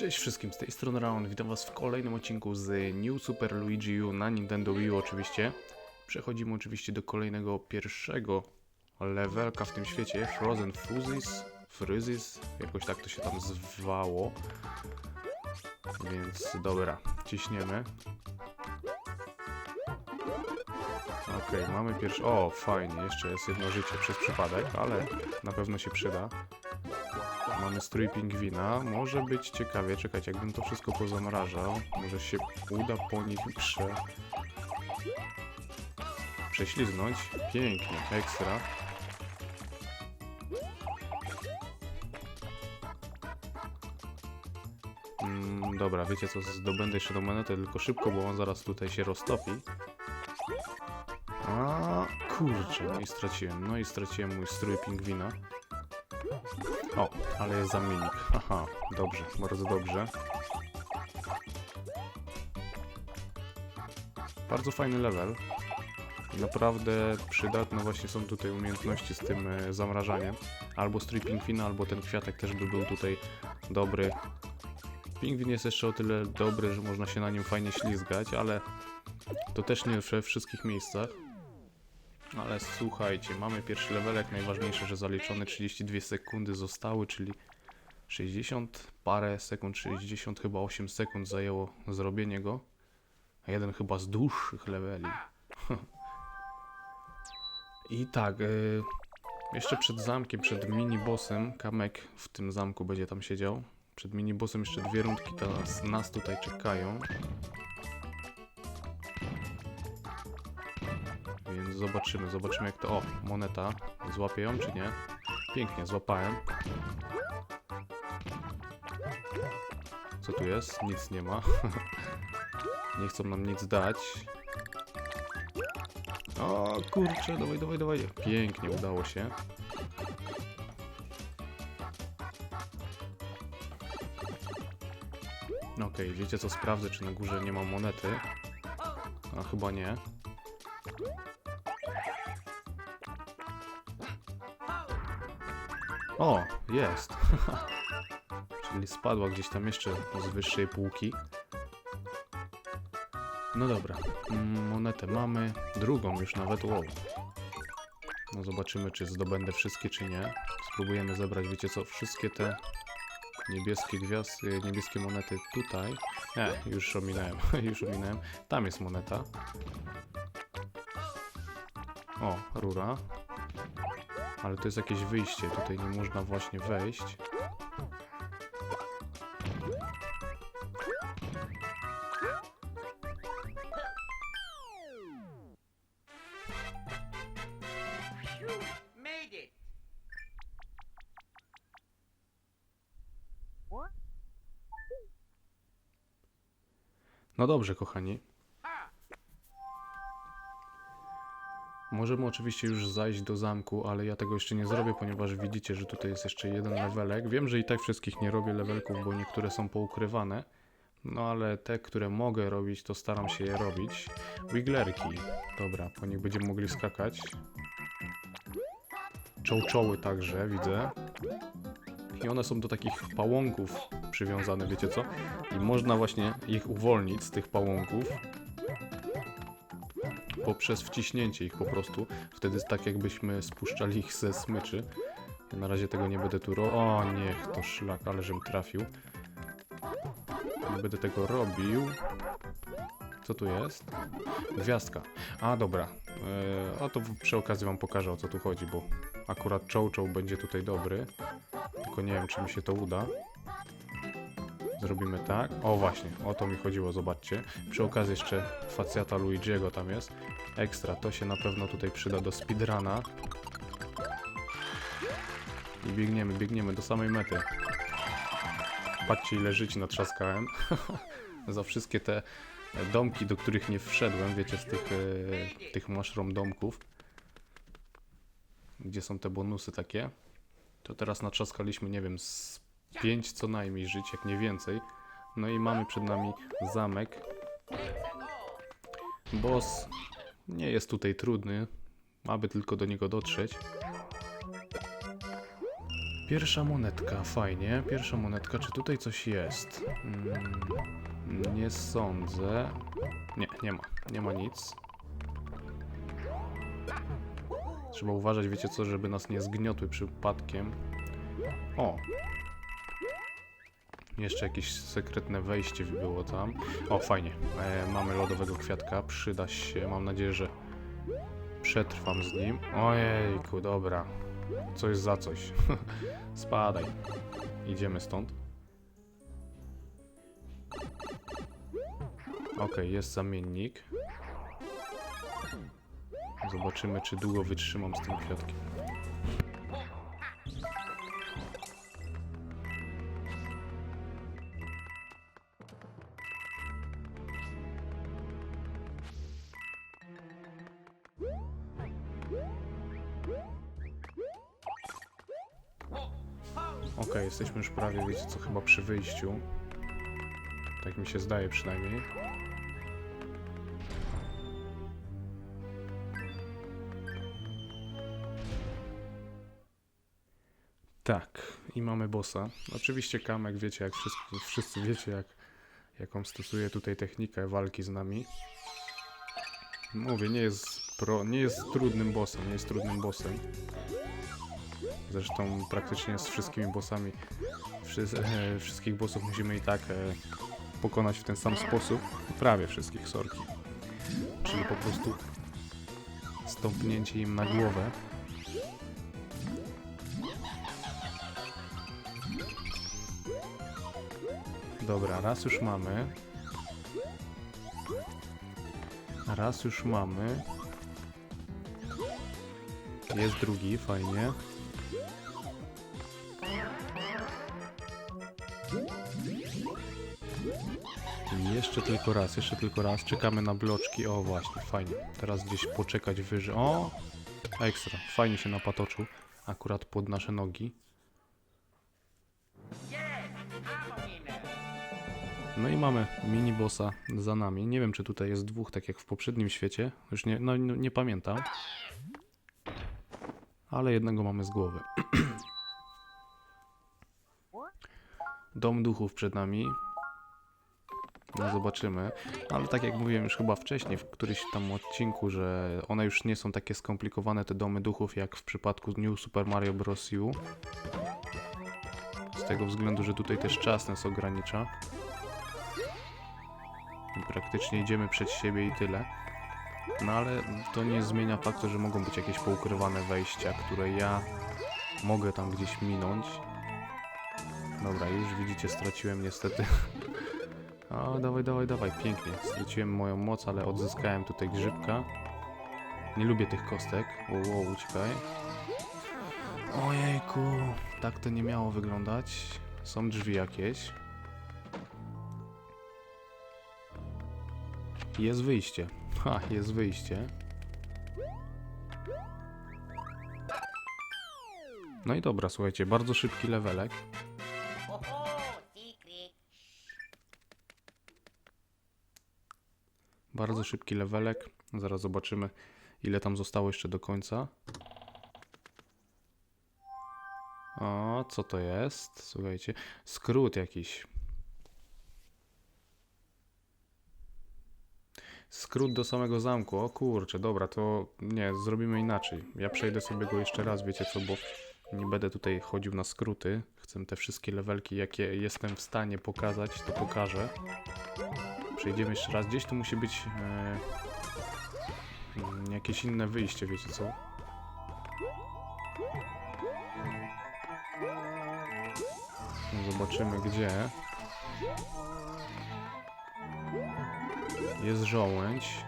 Cześć wszystkim, z tej strony Raon, witam was w kolejnym odcinku z New Super Luigi U na Nintendo Wii U oczywiście. Przechodzimy oczywiście do kolejnego pierwszego levelka w tym świecie, Frozen Fuzzes, Frizzes, jakoś tak to się tam zwało. Więc dobra, ciśniemy. Okej, mamy pierwszy... O, fajnie, jeszcze jest jedno życie przez przypadek, ale na pewno się przyda. Mamy strój pingwina. Może być ciekawie. Czekajcie, jakbym to wszystko pozamrażał. Może się uda po nich prze... prześlizgnąć. Pięknie, ekstra. Mm, dobra, wiecie co, zdobędę jeszcze do monety, tylko szybko, bo on zaraz tutaj się roztopi. A kurczę, no i straciłem. No i straciłem mój strój pingwina. O, ale jest zamiennik. Aha, dobrze, bardzo dobrze. Bardzo fajny level. Naprawdę przydatne właśnie są tutaj umiejętności z tym e, zamrażaniem. Albo strój pingwina, albo ten kwiatek też by był tutaj dobry. Pingwin jest jeszcze o tyle dobry, że można się na nim fajnie ślizgać, ale to też nie we wszystkich miejscach. Ale słuchajcie, mamy pierwszy levelek, najważniejsze, że zaliczone 32 sekundy zostały, czyli 60 parę sekund, 60 chyba 8 sekund zajęło zrobienie go. A jeden chyba z dłuższych leveli. I tak, y, jeszcze przed zamkiem, przed mini-bossem, Kamek w tym zamku będzie tam siedział. Przed mini-bossem jeszcze dwie rundki teraz nas tutaj czekają. Zobaczymy, zobaczymy jak to... O, moneta. Złapię ją czy nie? Pięknie, złapałem. Co tu jest? Nic nie ma. nie chcą nam nic dać. O kurczę, dawaj, dawaj, dawaj. Pięknie, udało się. Okej, wiecie co? Sprawdzę, czy na górze nie ma monety. A chyba nie. O, jest. Czyli spadła gdzieś tam jeszcze z wyższej półki. No dobra, mm, monetę mamy, drugą już nawet, wow. No zobaczymy, czy zdobędę wszystkie, czy nie. Spróbujemy zebrać, wiecie co, wszystkie te niebieskie gwiazdy, niebieskie monety tutaj. Nie, już ominąłem, już ominąłem. Tam jest moneta. O, rura. Ale to jest jakieś wyjście, tutaj nie można właśnie wejść. No dobrze, kochani. Możemy oczywiście już zajść do zamku, ale ja tego jeszcze nie zrobię, ponieważ widzicie, że tutaj jest jeszcze jeden levelek. Wiem, że i tak wszystkich nie robię levelków, bo niektóre są poukrywane. No ale te, które mogę robić, to staram się je robić. Wiglerki. Dobra, po nich będziemy mogli skakać. Czołczoły także, widzę. I one są do takich pałąków przywiązane, wiecie co? I można właśnie ich uwolnić z tych pałąków poprzez wciśnięcie ich po prostu. Wtedy tak jakbyśmy spuszczali ich ze smyczy. Ja na razie tego nie będę tu ro... O, niech to szlak, ale żem trafił. Nie będę tego robił. Co tu jest? Gwiazdka. A, dobra. Eee, a to przy okazji wam pokażę o co tu chodzi, bo akurat czoł czoł będzie tutaj dobry. Tylko nie wiem, czy mi się to uda. Zrobimy tak. O właśnie, o to mi chodziło, zobaczcie. Przy okazji jeszcze facjata Luigiego tam jest. Ekstra, to się na pewno tutaj przyda do speedruna. I biegniemy, biegniemy do samej mety. Patrzcie ile żyć natrzaskałem. Za wszystkie te domki, do których nie wszedłem, wiecie, z tych, e, tych mushroom domków. Gdzie są te bonusy takie. To teraz natrzaskaliśmy, nie wiem, z 5 co najmniej żyć, jak nie więcej. No i mamy przed nami zamek. Boss nie jest tutaj trudny, aby tylko do niego dotrzeć. Pierwsza monetka, fajnie. Pierwsza monetka, czy tutaj coś jest? Mm, nie sądzę. Nie, nie ma. Nie ma nic. Trzeba uważać, wiecie co, żeby nas nie zgniotły przypadkiem. O! Jeszcze jakieś sekretne wejście było tam. O, fajnie. E, mamy lodowego kwiatka, przyda się. Mam nadzieję, że przetrwam z nim. Ojejku, dobra. Coś za coś. Spadaj. Idziemy stąd. Okej, jest zamiennik. Zobaczymy, czy długo wytrzymam z tym kwiatkiem. Okej, jesteśmy już prawie, wiecie co, chyba przy wyjściu. Tak mi się zdaje przynajmniej. Tak, i mamy bossa. Oczywiście Kamek, wiecie, jak wszyscy, wszyscy wiecie, jak, jaką stosuje tutaj technikę walki z nami. Mówię, nie jest, pro, nie jest trudnym bossem, nie jest trudnym bossem. Zresztą praktycznie z wszystkimi bossami, wszy, e, wszystkich bossów musimy i tak e, pokonać w ten sam sposób. Prawie wszystkich sorki. Czyli po prostu stąpnięcie im na głowę. Dobra, raz już mamy. Raz już mamy. Jest drugi, fajnie. Jeszcze tylko raz, jeszcze tylko raz. Czekamy na bloczki. O, właśnie, fajnie. Teraz gdzieś poczekać wyżej. O! Ekstra. Fajnie się napatoczył. Akurat pod nasze nogi. No i mamy mini bossa za nami. Nie wiem, czy tutaj jest dwóch, tak jak w poprzednim świecie. Już nie, no, nie, nie pamiętam. Ale jednego mamy z głowy. Dom duchów przed nami. No zobaczymy. Ale tak jak mówiłem już chyba wcześniej, w którymś tam odcinku, że one już nie są takie skomplikowane, te domy duchów, jak w przypadku New Super Mario Bros. U. Z tego względu, że tutaj też czas nas ogranicza. I praktycznie idziemy przed siebie i tyle. No ale to nie zmienia faktu, że mogą być jakieś poukrywane wejścia, które ja mogę tam gdzieś minąć. Dobra, już widzicie, straciłem niestety. O, dawaj, dawaj, dawaj, pięknie. Straciłem moją moc, ale odzyskałem tutaj grzybka. Nie lubię tych kostek. Wow, wow, uciekaj. Ojejku, tak to nie miało wyglądać. Są drzwi jakieś. Jest wyjście. Ha, jest wyjście. No i dobra, słuchajcie, bardzo szybki levelek. Bardzo szybki levelek. Zaraz zobaczymy, ile tam zostało jeszcze do końca. O, co to jest? Słuchajcie, skrót jakiś. Skrót do samego zamku. O kurczę, dobra, to nie, zrobimy inaczej. Ja przejdę sobie go jeszcze raz, wiecie co, bo nie będę tutaj chodził na skróty. Chcę te wszystkie levelki, jakie jestem w stanie pokazać, to pokażę. Przejdziemy jeszcze raz. Gdzieś tu musi być e, mm, jakieś inne wyjście, wiecie co? Zobaczymy gdzie. Jest żołędź.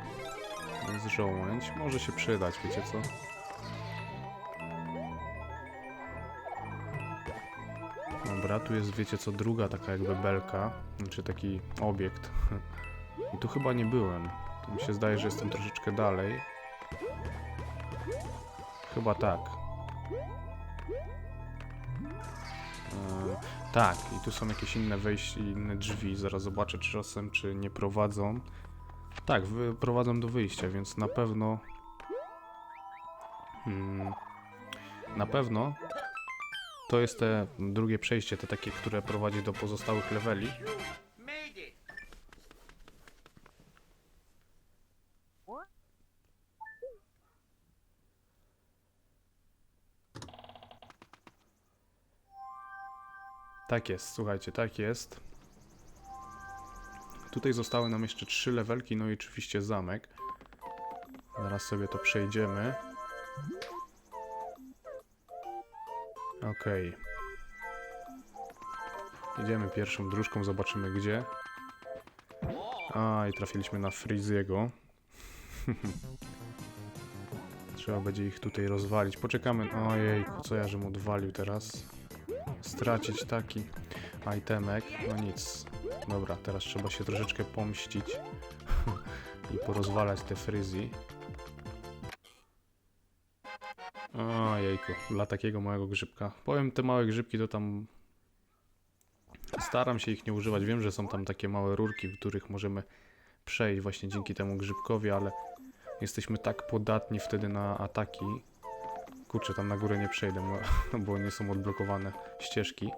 Jest żołędź. Może się przydać, wiecie co? Dobra, tu jest, wiecie co, druga taka jakby belka, znaczy taki obiekt. I tu chyba nie byłem. Tu mi się zdaje, że jestem troszeczkę dalej. Chyba tak. E, tak, i tu są jakieś inne wejścia, inne drzwi. Zaraz zobaczę czy czasem, czy nie prowadzą. Tak, prowadzą do wyjścia, więc na pewno... Hmm, na pewno to jest te drugie przejście, te takie, które prowadzi do pozostałych leveli. Tak jest, słuchajcie, tak jest. Tutaj zostały nam jeszcze trzy levelki, no i oczywiście zamek. Zaraz sobie to przejdziemy. Okej. Idziemy pierwszą dróżką, zobaczymy gdzie. A, i trafiliśmy na Friziego. Trzeba będzie ich tutaj rozwalić. Poczekamy. Ojej, co ja żem odwalił teraz. Stracić taki itemek. No nic. Dobra, teraz trzeba się troszeczkę pomścić i porozwalać te fryzji. Ojejku, dla takiego małego grzybka. Powiem, te małe grzybki to tam... Staram się ich nie używać. Wiem, że są tam takie małe rurki, w których możemy przejść właśnie dzięki temu grzybkowi, ale jesteśmy tak podatni wtedy na ataki. Kurczę, tam na górę nie przejdę, bo nie są odblokowane ścieżki.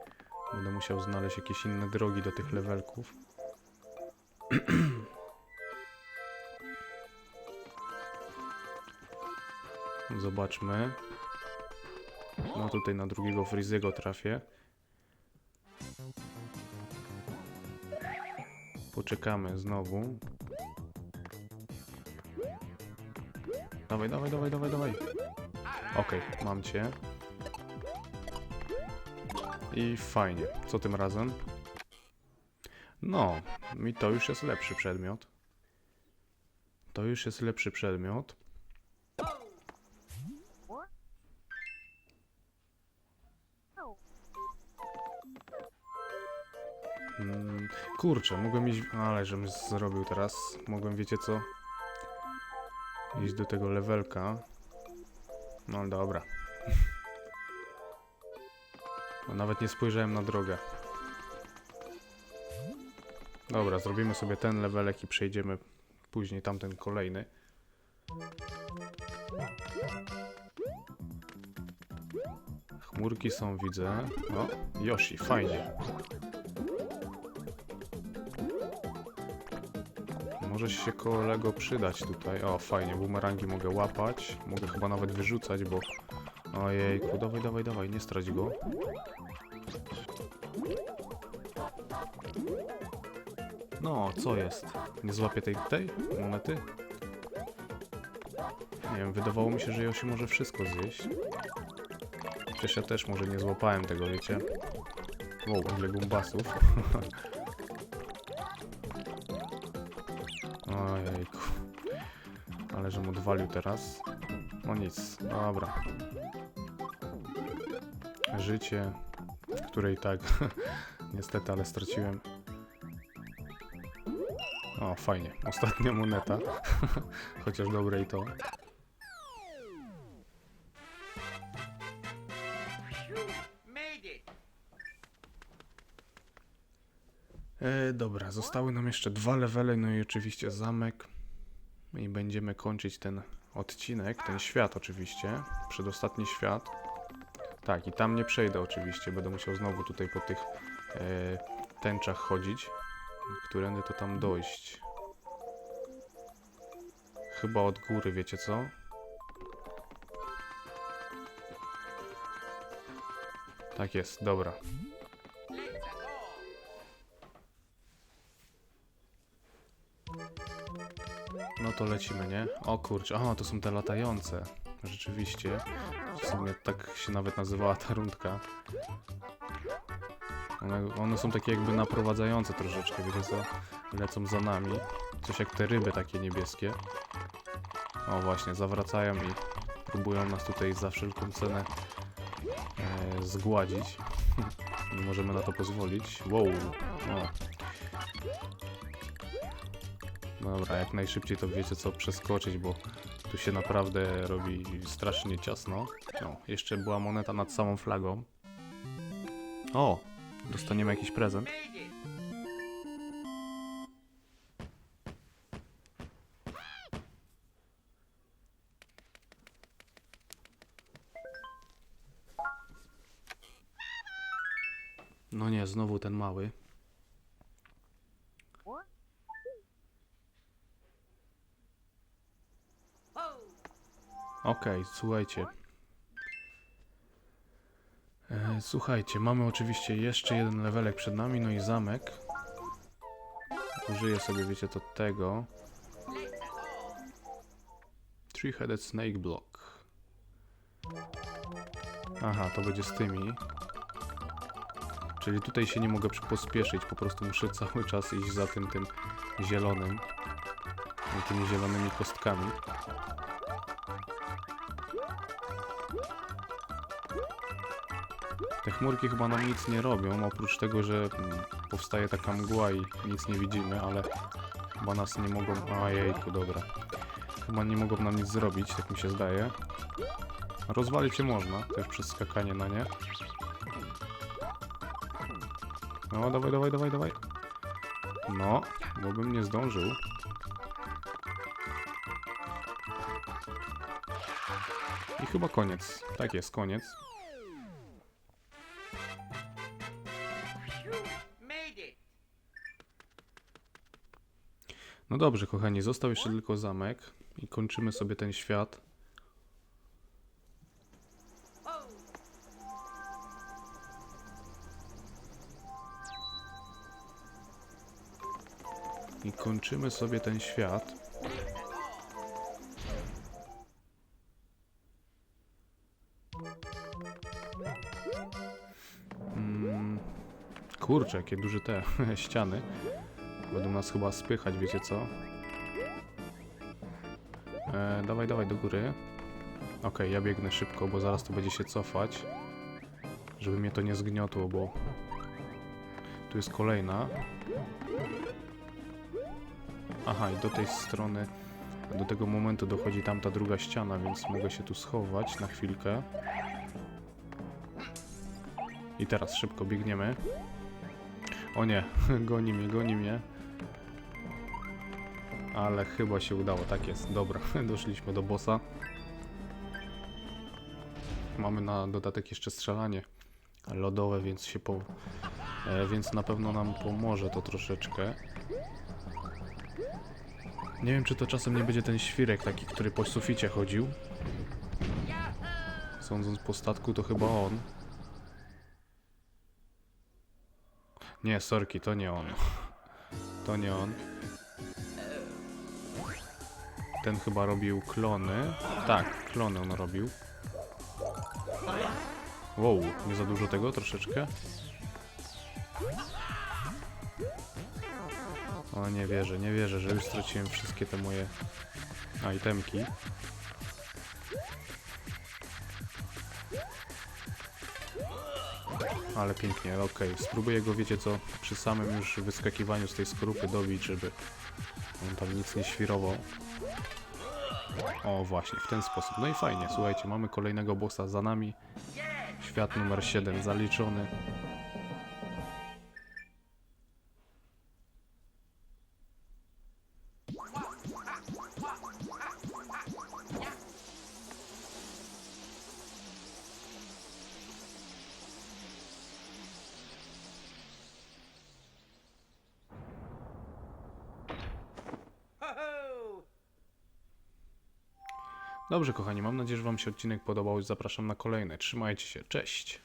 Będę musiał znaleźć jakieś inne drogi do tych levelków. Zobaczmy. No tutaj na drugiego Friziego trafię. Poczekamy znowu. Dawaj, dawaj, dawaj, dawaj, dawaj. Okej, mam cię. I fajnie. Co tym razem? No, mi to już jest lepszy przedmiot. To już jest lepszy przedmiot. Kurczę, mogłem iść... Ale żebym zrobił teraz. Mogłem, wiecie co? Iść do tego levelka. No dobra. No, nawet nie spojrzałem na drogę. Dobra, zrobimy sobie ten levelek i przejdziemy później tamten kolejny. Chmurki są, widzę. O, Yoshi, fajnie. Może się kolego przydać tutaj. O, fajnie, bumerangi mogę łapać. Mogę chyba nawet wyrzucać, bo... Ojejku, dawaj, dawaj, dawaj, nie strać go. No, co jest? Nie złapię tej, tej monety? Nie wiem, wydawało mi się, że Yoshi może wszystko zjeść. Przecież ja też może nie złapałem tego, wiecie? Wow, ile gumbasów. Ojejku. Ale żem odwalił teraz. No nic, dobra. Życie, które i tak niestety, ale straciłem. O, fajnie. Ostatnia moneta. Chociaż dobre i to. Zostały nam jeszcze dwa levele, no i oczywiście zamek. I będziemy kończyć ten odcinek, ten świat oczywiście. Przedostatni świat. Tak, i tam nie przejdę oczywiście, będę musiał znowu tutaj po tych e, tęczach chodzić. Którędy to tam dojść? Chyba od góry, wiecie co? Tak jest, dobra. To lecimy, nie? O kurczę, aha, to są te latające. Rzeczywiście. W sumie tak się nawet nazywała ta rundka. One, one są takie jakby naprowadzające troszeczkę, wiecie co? Lecą za nami. Coś jak te ryby takie niebieskie. O właśnie, zawracają i próbują nas tutaj za wszelką cenę e, zgładzić. Nie możemy na to pozwolić. Wow, no. Dobra, jak najszybciej to wiecie co przeskoczyć, bo tu się naprawdę robi strasznie ciasno. No, jeszcze była moneta nad samą flagą. O, dostaniemy jakiś prezent. No nie, znowu ten mały. Okej, słuchajcie. E, słuchajcie, mamy oczywiście jeszcze jeden levelek przed nami, no i zamek. Użyję sobie, wiecie, to tego. Three-headed snake block. Aha, to będzie z tymi. Czyli tutaj się nie mogę pospieszyć, po prostu muszę cały czas iść za tym, tym zielonym. Tymi zielonymi kostkami. Chmurki chyba nam nic nie robią, oprócz tego, że mm, powstaje taka mgła i nic nie widzimy, ale chyba nas nie mogą... Ojejku, dobra. Chyba nie mogą nam nic zrobić, tak mi się zdaje. Rozwalić się można, też przez skakanie na nie. No, dawaj, dawaj, dawaj, dawaj. No, bo bym nie zdążył. I chyba koniec. Tak jest, koniec. No dobrze, kochani, został jeszcze tylko zamek i kończymy sobie ten świat. I kończymy sobie ten świat. Mm, kurczę, jakie duże te ściany. Będą nas chyba spychać, wiecie co? E, dawaj, dawaj do góry. Okej, ja biegnę szybko, bo zaraz to będzie się cofać. Żeby mnie to nie zgniotło, bo... Tu jest kolejna. Aha, i do tej strony... Do tego momentu dochodzi tamta druga ściana, więc mogę się tu schować na chwilkę. I teraz szybko biegniemy. O nie, goni mnie, goni mnie. Ale chyba się udało, tak jest. Dobra, doszliśmy do bossa. Mamy na dodatek jeszcze strzelanie lodowe, więc się po... E, więc na pewno nam pomoże to troszeczkę. Nie wiem, czy to czasem nie będzie ten świrek taki, który po suficie chodził. Sądząc po statku, to chyba on. Nie, sorki, to nie on. To nie on. Ten chyba robił klony. Tak, klony on robił. Wow, nie za dużo tego troszeczkę? O, nie wierzę, nie wierzę, że już straciłem wszystkie te moje itemki. Ale pięknie, okej. Spróbuję go, wiecie co, przy samym już wyskakiwaniu z tej skorupy dobić, żeby on tam nic nie świrował. O, właśnie, w ten sposób. No i fajnie, słuchajcie, mamy kolejnego bossa za nami. Świat numer 7 zaliczony. Dobrze, kochani, mam nadzieję, że Wam się odcinek podobał zapraszam na kolejne. Trzymajcie się, cześć!